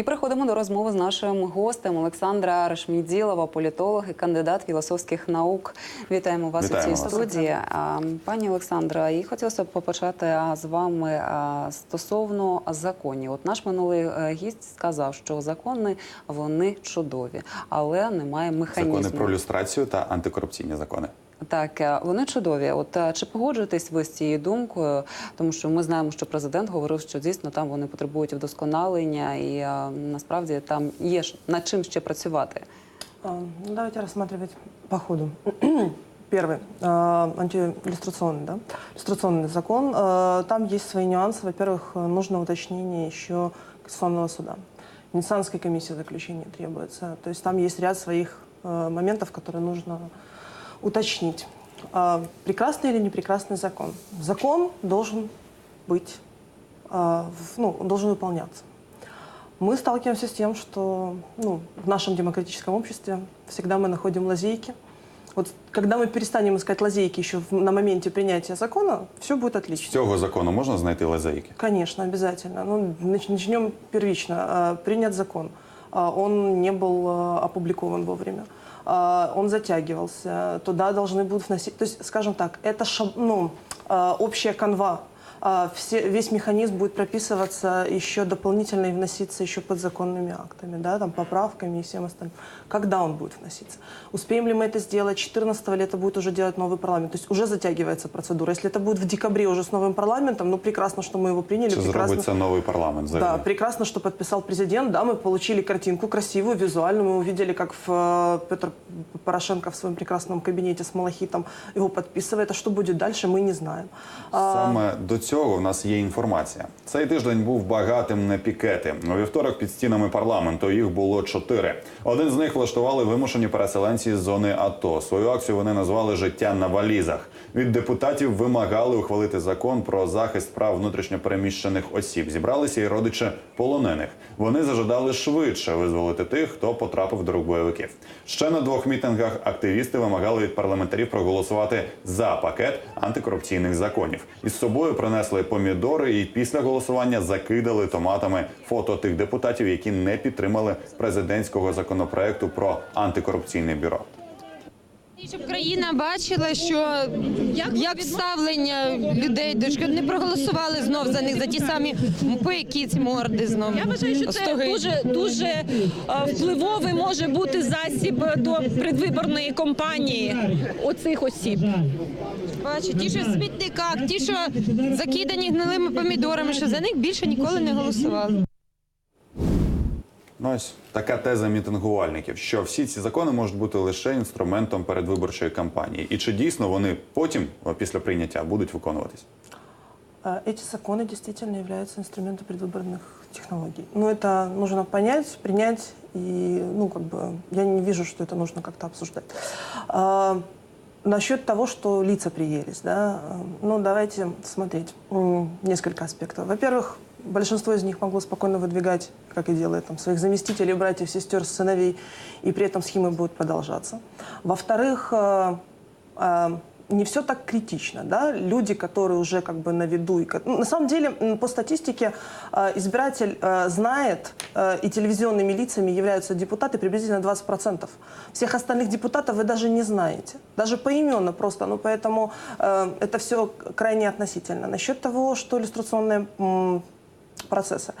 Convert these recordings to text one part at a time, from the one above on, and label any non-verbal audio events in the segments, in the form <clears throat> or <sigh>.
І переходимо до розмови з нашим гостем Олександра Решміділова, політолог і кандидат філософських наук. Вітаємо вас Вітаємо у цій вас. студії. Пані Олександра, і хотілося б почати з вами стосовно законів. От наш минулий е, гість сказав, що закони вони чудові, але немає механізму. Закони про люстрацію та антикорупційні закони. Так, е, вони чудові. От е, чи погоджуєтесь ви з цією думкою? Тому що ми знаємо, що президент говорив, що дійсно там вони потребують вдосконалення, і е, насправді там є ж над чим ще працювати. А, ну, Давайте рассматривать по ходу. <clears throat> Первый, э, антииллюстрационный, да? иллюстрационный закон. Э, Там есть свои нюансы. Во-первых, э, нужно уточнение еще Конституционного суда. Венецианской комиссии заключения требуется. То есть там есть ряд своих э, моментов, которые нужно уточнить. А, Прекрасный или не прекрасный закон? Закон должен быть, а, ну, он должен выполняться. Мы сталкиваемся с тем, что ну, в нашем демократическом обществе всегда мы находим лазейки. Вот когда мы перестанем искать лазейки еще в- на моменте принятия закона, все будет отлично. цього закону можна знайти лазейки? Конечно, обязательно. Ну, нач- начнем первично. А, Принят закон. Он не был опубликован вовремя. А, Он затягивался. Туда должны будут вносить... То есть, скажем так, это шаб, ну, а, общая канва. А, Все, весь механизм будет прописываться еще дополнительно и вноситься еще подзаконными актами, да, там, поправками и всем остальным. Когда он будет вноситься? Успеем ли мы это сделать? 14 или это будет уже делать новый парламент? То есть уже затягивается процедура. Если это будет в декабре уже с новым парламентом, ну прекрасно, что мы его приняли. Чи прекрасно. новий парламент? Да, взагалі? прекрасно, что подписал президент. Да, мы получили картинку красивую, визуальную. Мы увидели, как в, э, Петр Порошенко в своем прекрасном кабинете с малахитом его подписывает. А что будет дальше, мы не знаем. А, Саме до цього в нас є інформація. Цей тиждень був багатим на пікети. У вівторок під стінами парламенту їх було чотири. Один з них влаштували вимушені переселенці з зони АТО. Свою акцію вони назвали Життя на валізах. Від депутатів вимагали ухвалити закон про захист прав внутрішньопереміщених осіб. Зібралися і родичі полонених. Вони зажадали швидше визволити тих, хто потрапив до рук бойовиків. Ще на двох мітингах активісти вимагали від парламентарів проголосувати за пакет антикорупційних законів. Із собою принесли помідори і після голосування закидали томатами фото тих депутатів, які не підтримали президентського законопроекту про антикорупційне бюро. Щоб країна бачила, що як ставлення людей до шкоди не проголосували знов за них за ті самі пики, ці морди знов. Я вважаю, що це Остогидно. дуже дуже е, впливовий може бути засіб до предвиборної кампанії оцих осіб. Бачу, ті, що в смітниках, ті, що закидані гнилими помідорами, що за них більше ніколи не голосували. Ну, ось така теза мітингувальників, що всі ці закони можуть бути лише інструментом передвиборчої кампанії, і чи дійсно вони потім, о, після прийняття, будуть виконуватись? а, Эти законы действительно являются инструментом предвыборных технологий. Но это нужно понять, принять, и, ну, как бы, я не вижу, что это нужно как-то обсуждать. А, насчет того, что лица приелись, да, э, ну, давайте смотреть м, несколько аспектов. Во-первых, большинство из них могло спокойно выдвигать, как и делает там, своих заместителей, братьев, сестер, сыновей, и при этом схемы будут продолжаться. Во-вторых, э, э, не все так критично, да, люди, которые уже как бы на виду. И, ну, на самом деле, по статистике, э, избиратель знает, и телевизионными лицами являются депутаты приблизительно 20%. Всех остальных депутатов вы даже не знаете, даже поименно просто, ну, поэтому это все крайне относительно. Насчет того, что иллюстрационные м, процессы.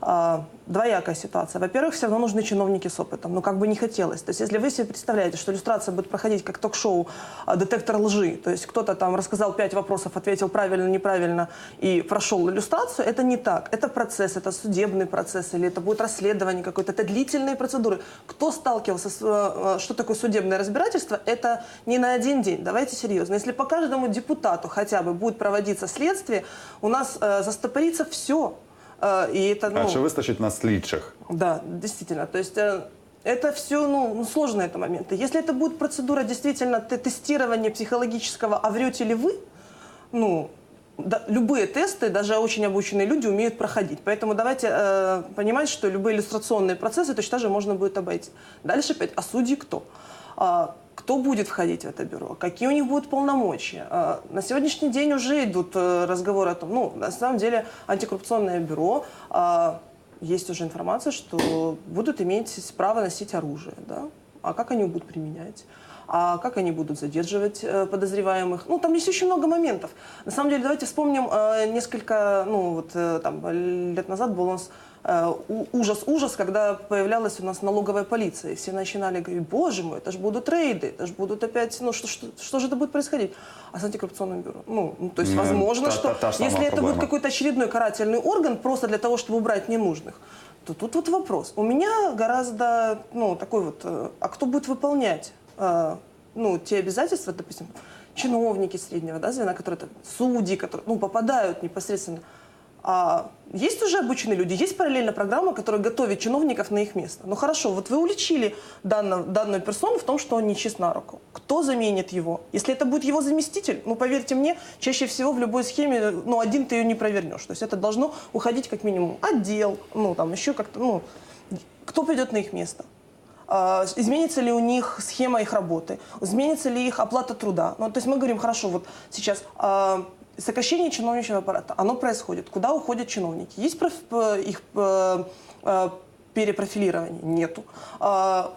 А, Двоякая ситуация. Во-первых, все равно нужны чиновники с опытом. Ну, как бы не хотелось. То есть, если вы себе представляете, что иллюстрация будет проходить как ток-шоу а, «Детектор лжи», то есть кто-то там рассказал пять вопросов, ответил правильно, неправильно и прошел иллюстрацию, это не так. Это процесс, это судебный процесс, или это будет расследование какое-то, это длительные процедуры. Кто сталкивался с... э, э, Что такое судебное разбирательство? Это не на один день. Давайте серьезно. Если по каждому депутату хотя бы будет проводиться следствие, у нас э, застопорится все. И это, ну, А чи вистачить на слідчих? да, действительно. То есть э, это все, ну, ну, сложные это моменты. Если это будет процедура действительно те- тестирования психологического, а врете ли вы, ну, да, любые тесты, даже очень обученные люди умеют проходить. Поэтому давайте э, понимать, что любые иллюстрационные процессы точно же можно будет обойти. Дальше опять, а судьи кто? А, кто будет входить в это бюро? Какие у них будут полномочия? А, на сегодняшний день уже идут э, разговоры о том, ну, на самом деле, антикоррупционное бюро а, есть уже информация, что будут иметь право носить оружие, да? А как они его будут применять? А как они будут задерживать э, подозреваемых? Ну, там есть очень много моментов. На самом деле, давайте вспомним э, несколько, ну, вот там лет назад был у нас ужас-ужас, когда появлялась у нас налоговая полиция. И все начинали говорить, боже мой, это же будут рейды, это же будут опять, ну, что, что, что же это будет происходить? А с антикоррупционным бюро? Ну, ну, то есть, Ну, возможно, та- что та- та если это будет какой-то очередной карательный орган просто для того, чтобы убрать ненужных, то тут вот вопрос. У меня гораздо, ну, такой вот, э, а кто будет выполнять, э, ну, те обязательства, допустим, чиновники среднего, да, звена, которые, там, судьи, которые, ну, попадают непосредственно. А есть уже обученные люди, есть параллельно программа, которая готовит чиновников на их место. Ну хорошо, вот вы уличили данную, данную персону в том, что он не на руку. Кто заменит его? Если это будет его заместитель, ну поверьте мне, чаще всего в любой схеме, ну один ты ее не провернешь. То есть это должно уходить как минимум отдел, ну там еще как-то, ну, кто придет на их место? А, изменится ли у них схема их работы, изменится ли их оплата труда. Ну, то есть мы говорим, хорошо, вот сейчас а, сокращение чиновничьего аппарата, оно происходит. Куда уходят чиновники? Есть проф- э, их э, э, перепрофилирование? Нету. А,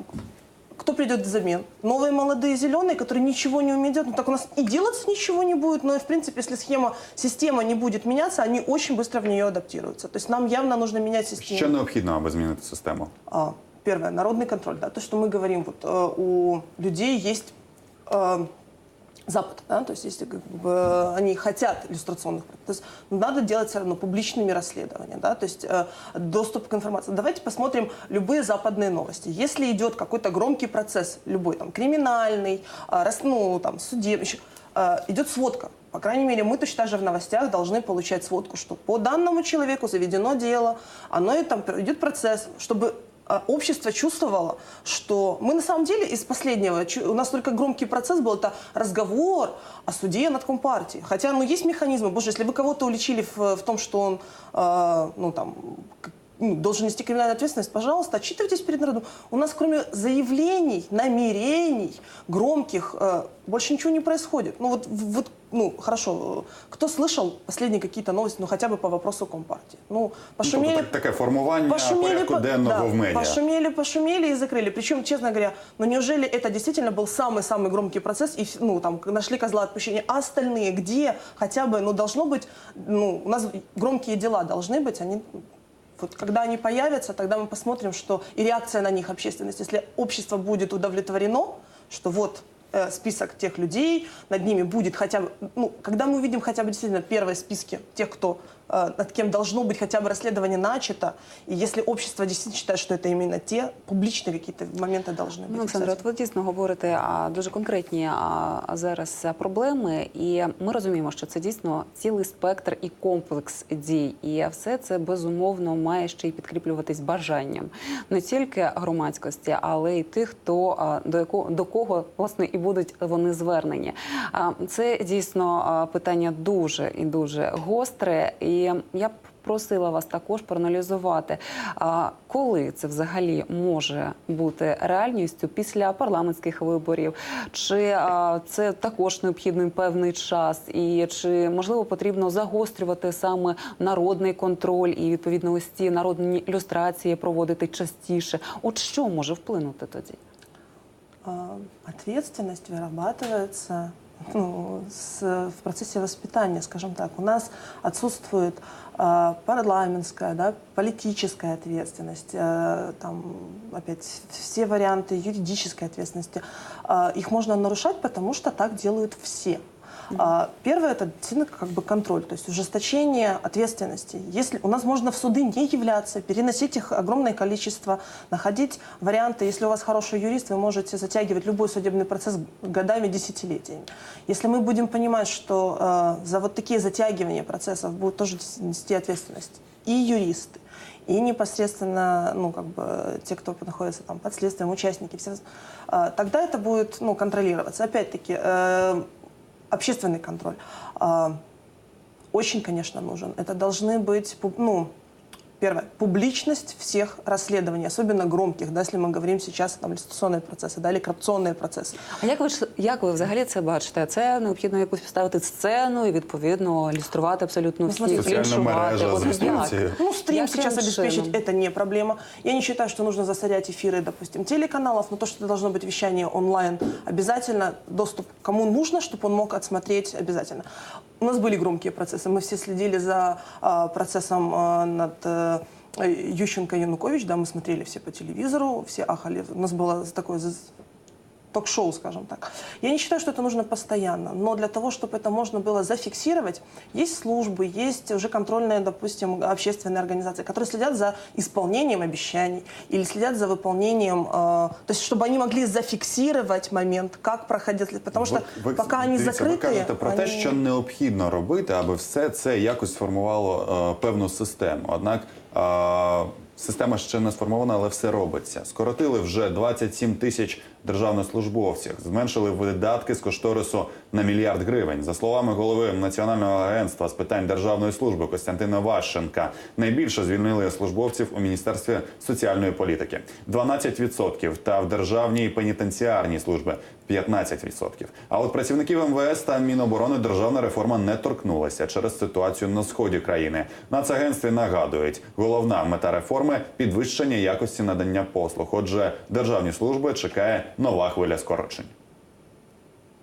кто придет взамен? Новые молодые зеленые, которые ничего не умеют делать. Ну так у нас и делаться ничего не будет, но и в принципе, если схема, система не будет меняться, они очень быстро в нее адаптируются. То есть нам явно нужно менять систему. Що необхідно, аби змінити систему? А, Первое, народный контроль. Да, то, что мы говорим, вот, у людей есть Запад, да, то есть если как бы, они хотят иллюстрационных, то есть надо делать все равно публичными расследования, да, то есть э, доступ к информации. Давайте посмотрим любые западные новости. Если идет какой-то громкий процесс, любой там криминальный, э, рас- ну там судебный, э, идет сводка. По крайней мере, мы точно так же в новостях должны получать сводку, что по данному человеку заведено дело, оно и там идет процесс, чтобы общество чувствовало, что мы на самом деле из последнего, у нас только громкий процесс был, это разговор о суде над Компартией. Хотя, ну, есть механизмы. Боже, если вы кого-то уличили в, в том, что он, э, ну, там, должен нести криминальную ответственность, пожалуйста, отчитывайтесь перед народом. У нас кроме заявлений, намерений, громких, э, больше ничего не происходит. Ну вот, вот, ну хорошо, э, кто слышал последние какие-то новости, ну хотя бы по вопросу Компартии? Ну, Ну, пошумели, тобто так- таке формування порядку по- денного да, в медіа. пошумели, пошумели и закрыли. Причем, честно говоря, ну неужели это действительно был самый-самый громкий процесс, и ну там нашли козла отпущения, а остальные где хотя бы, ну должно быть, ну у нас громкие дела должны быть, они вот когда они появятся, тогда мы посмотрим, что и реакция на них общественности. Если общество будет удовлетворено, что вот э, список тех людей, над ними будет хотя бы, ну, когда мы увидим хотя бы действительно первые списки тех, кто, над кем должно быть хотя бы расследование начато, и если общество действительно считает, что это именно те, публичные какие-то моменты должны быть. Ну, Олександре, от обязательно. ви дійсно говорите а, дуже конкретні а, зараз а, проблеми, і ми розуміємо, що це дійсно цілий спектр і комплекс дій. І все це безумовно має ще й підкріплюватись бажанням не тільки громадськості, але й тих, хто а, до якого до кого власне і будуть вони звернені. А, Це дійсно а, питання дуже і дуже гостре. І я б просила вас також проаналізувати, коли це взагалі може бути реальністю після парламентських виборів, чи це також необхідний певний час, і чи можливо потрібно загострювати саме народний контроль і відповідно ось народні ілюстрації проводити частіше? От що може вплинути тоді? Ответственность вырабатывается ну, с- в процессе воспитания, скажем так. У нас отсутствует а, парламентская, да, политическая ответственность, а, там, опять, все варианты юридической ответственности. А, их можно нарушать, потому что так делают все. А, Первое это действительно как бы контроль, то есть ужесточение ответственности. Если у нас можно в суды не являться, переносить их огромное количество, находить варианты. Если у вас хороший юрист, вы можете затягивать любой судебный процесс годами, десятилетиями. Если мы будем понимать, что э, за вот такие затягивания процессов будут тоже нести ответственность и юристы, и непосредственно, ну, как бы, те, кто находится там под следствием, участники, все, э, тогда это будет, ну, контролироваться. Опять-таки, э, общественный контроль а, очень, конечно, нужен. Это должны быть, ну, Первое. Публичность всех расследований, особенно громких, да, если мы говорим сейчас там листационные процессы, да, или коррупционные процессы. А як ви ж- як ви взагалі це бачите? Це необхідно якусь поставити сцену і відповідно ілюструвати абсолютно Ну, всіх, смотрите, Соціальна лінчувати. мережа От з як? інструкцією. Ну, стрим Яким сейчас обеспечить чином? это не проблема. Я не считаю, что нужно засорять эфиры, допустим, телеканалов, но то, что должно быть вещание онлайн, обязательно доступ кому нужно, чтобы он мог отсмотреть обязательно. У нас были громкие процессы, мы все следили за а, процессом а, над э, Ющенко Янукович, да, мы смотрели все по телевизору, все ахали. У нас было такое ток-шоу, скажем так. Я не считаю, что это нужно постоянно, но для того, чтобы это можно было зафиксировать, есть службы, есть уже контрольные, допустим, общественные организации, которые следят за исполнением обещаний или следят за выполнением, э, то есть чтобы они могли зафиксировать момент, как проходит, потому Ви- ви- пока они дивіться, закрыты, ви кажете про те, они- що необхідно робити, аби все це якось сформувало е, певну систему. Однак е, система ще не сформована, але все робиться. Скоротили вже 27 тисяч державних зменшили видатки з кошторису на мільярд гривень. За словами голови Національного агентства з питань державної служби Костянтина Ващенка, найбільше звільнили службовців у міністерстві соціальної політики 12% та в державній пенітенціарній службі 15%. А от працівників МВС та Міноборони державна реформа не торкнулася через ситуацію на сході країни. Нацагентстві нагадують, головна мета реформи підвищення якості надання послуг. Отже, державні служби чекає нова хвиля скорочень.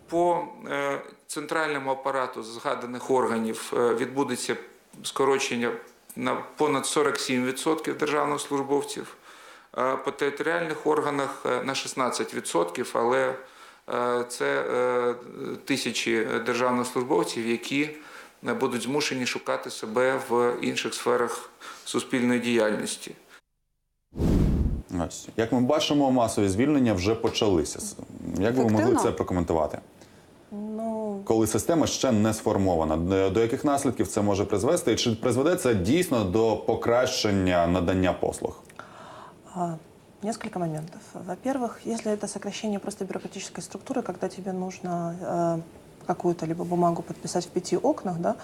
По е, центральному апарату згаданих органів е, відбудеться скорочення на понад 47% державних службовців, е, по територіальних органах е, на 16%, але е, це е, тисячі державних службовців, які е, будуть змушені шукати себе в інших сферах суспільної діяльності. Ось як ми бачимо, масові звільнення вже почалися. Як би ви могли Ефективно? це прокоментувати? Ну, Коли система ще не сформована, До- до яких наслідків це може призвести? І чи призведе це дійсно до покращення надання послуг? А, Несколько моментов. Во-первых, если это сокращение просто бюрократической структуры, когда тебе нужно э, какую-то либо бумагу подписать в пяти окнах, да,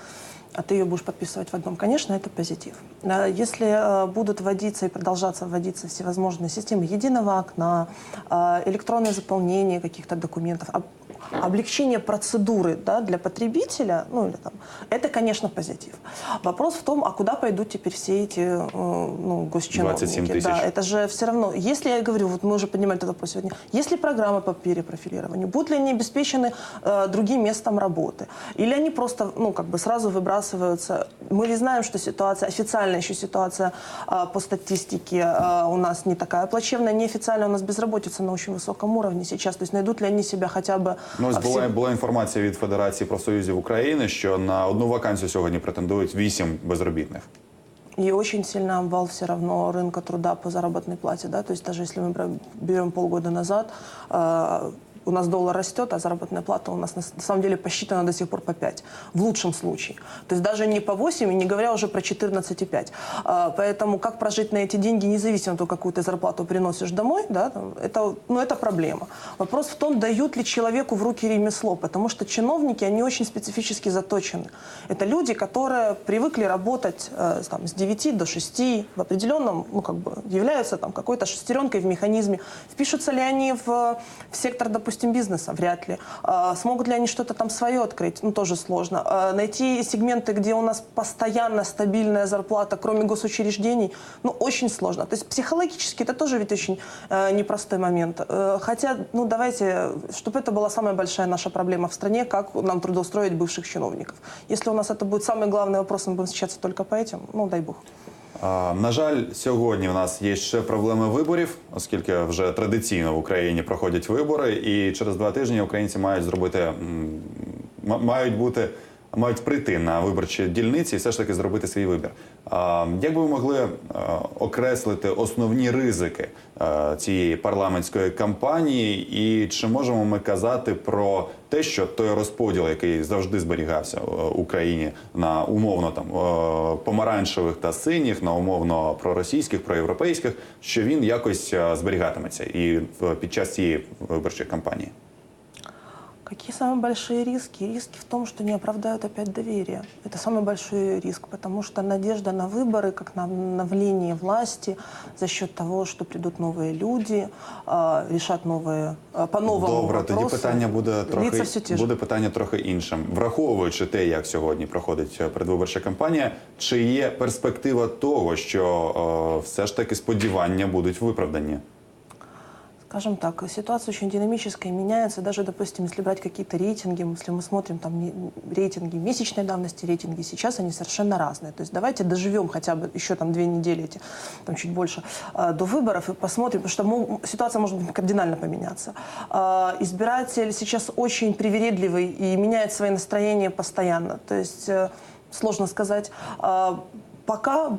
а ты ее будешь подписывать в одном, конечно, это позитив. А Если э, будут вводиться и продолжаться вводиться всевозможные системы единого окна, э, электронное заполнение каких-то документов, об- облегчение процедуры да, для потребителя, ну или там, это, конечно, позитив. Вопрос в том, а куда пойдут теперь все эти э, ну, госчиновники? 27 тысяч. Да, это же все равно, если я говорю, вот мы уже поднимали этот вопрос сегодня, есть ли программы по перепрофилированию, будут ли они обеспечены э, другим местом работы, или они просто, ну, как бы сразу выбрасываются. Мы ведь знаем, что ситуация, официальная еще ситуация э, по статистике э, у нас не такая плачевная, неофициальная у нас безработица на очень высоком уровне сейчас, то есть найдут ли они себя хотя бы... Ну, ось а, була, все- була інформація від Федерації профсоюзів України, що на одну вакансію сьогодні претендують вісім безробітних. И очень сильный обвал все равно рынка труда по заработной плате. Да? То есть даже если мы бра- берем полгода назад, э, у нас доллар растет, а заработная плата у нас на самом деле посчитана до сих пор по 5. В лучшем случае. То есть даже не по 8, и не говоря уже про 14,5. А, Поэтому как прожить на эти деньги, независимо от того, какую ты зарплату приносишь домой, да, это, ну, это проблема. Вопрос в том, дают ли человеку в руки ремесло, потому что чиновники, они очень специфически заточены. Это люди, которые привыкли работать э, там, с 9 до 6 в определенном, ну, как бы, являются там какой-то шестеренкой в механизме. Впишутся ли они в, в сектор, допустим, бизнеса? Вряд ли. А, смогут ли они что-то там свое открыть? Ну, тоже сложно. А, найти сегменты, где у нас постоянно стабильная зарплата, кроме госучреждений, ну, очень сложно. То есть психологически это тоже ведь очень э, непростой момент. Э, хотя, ну, давайте, чтобы это была самая большая наша проблема в стране, как нам трудоустроить бывших чиновников. Если у нас это будет самый главный вопрос, мы будем встречаться только по этим, ну, дай бог. На жаль, сьогодні в нас є ще проблеми виборів, оскільки вже традиційно в Україні проходять вибори, і через два тижні українці мають зробити мають бути. Мають прийти на виборчі дільниці і все ж таки зробити свій вибір. Як би ви могли е, окреслити основні ризики е, цієї парламентської кампанії, і чи можемо ми казати про те, що той розподіл, який завжди зберігався в Україні на умовно там е, помаранчевих та синіх, на умовно проросійських, проєвропейських, що він якось е, зберігатиметься і під час цієї виборчої кампанії? Какие самые большие риски? Риски в том, что не оправдают опять доверие. Это самый большой риск, потому что надежда на выборы, как на обновление власти за счет того, что придут новые люди, а, решат новые, а, по-новому Добре, тоді вопросы, питання буде трохи длится все те же. буде питання трохи іншим. Враховуючи те, як сьогодні проходить е, передвиборча кампанія, чи є перспектива того, що е, все ж таки сподівання будуть виправдані? Скажем так, ситуация очень динамическая, меняется. Даже, допустим, если брать какие-то рейтинги, если мы смотрим там рейтинги месячной давности, рейтинги сейчас, они совершенно разные. То есть давайте доживем хотя бы еще там две недели, эти, там чуть больше, э, до выборов и посмотрим, потому что ситуация может кардинально поменяться. Э, Избиратель сейчас очень привередливый и меняет свои настроения постоянно. То есть э, сложно сказать. Пока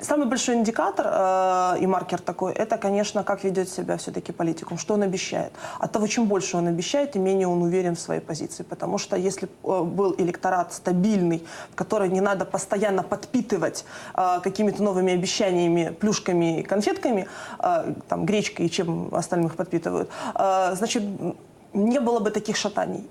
Самый большой индикатор э, и маркер такой, это, конечно, как ведет себя все-таки политикум, что он обещает. От того, чем больше он обещает, тем менее он уверен в своей позиции. Потому что если э, был электорат стабильный, в который не надо постоянно подпитывать э, какими-то новыми обещаниями, плюшками и конфетками, э, там, гречкой и чем остальным их подпитывают, э, значит, не было бы таких шатаний.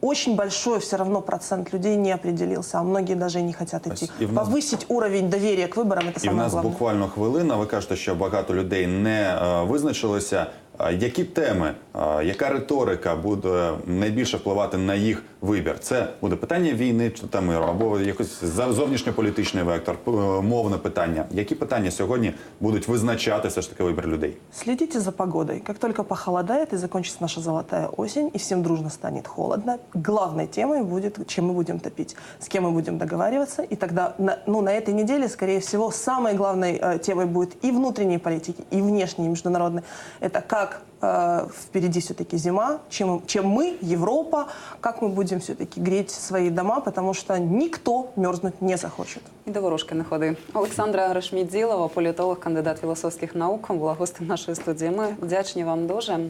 Очень большой все равно процент людей не определился, а многие даже и не хотят идти. и в нас- Повысить уровень доверия к выборам – это І в самое нас главное. буквально хвилина. Ви кажете, що багато людей не е, визначилися. А Які теми, е, яка риторика буде найбільше впливати на їх вибір? Це буде питання війни чи та миру, або якось за- зовнішньополітичний вектор, п- е, мовне питання. Які питання сьогодні будуть визначати все ж таки вибір людей? Следите за погодой. Как только похолодает и закончится наша золотая осень, и всем дружно станет холодно, главной темой будет, чем мы будем топить, с кем мы будем договариваться. И тогда на, ну, на этой неделе, скорее всего, самой главной э, темой будет и внутренней политики, и внешней, и международной. Это как э, впереди все-таки зима, чем, чем мы, Европа, как мы будем все-таки греть свои дома, потому что никто мерзнуть не захочет. І до ворожки не ходи. Олександра Грошмідзілова, політолог, кандидат філософських наук, була гостем нашої студії. Ми вдячні вам дуже.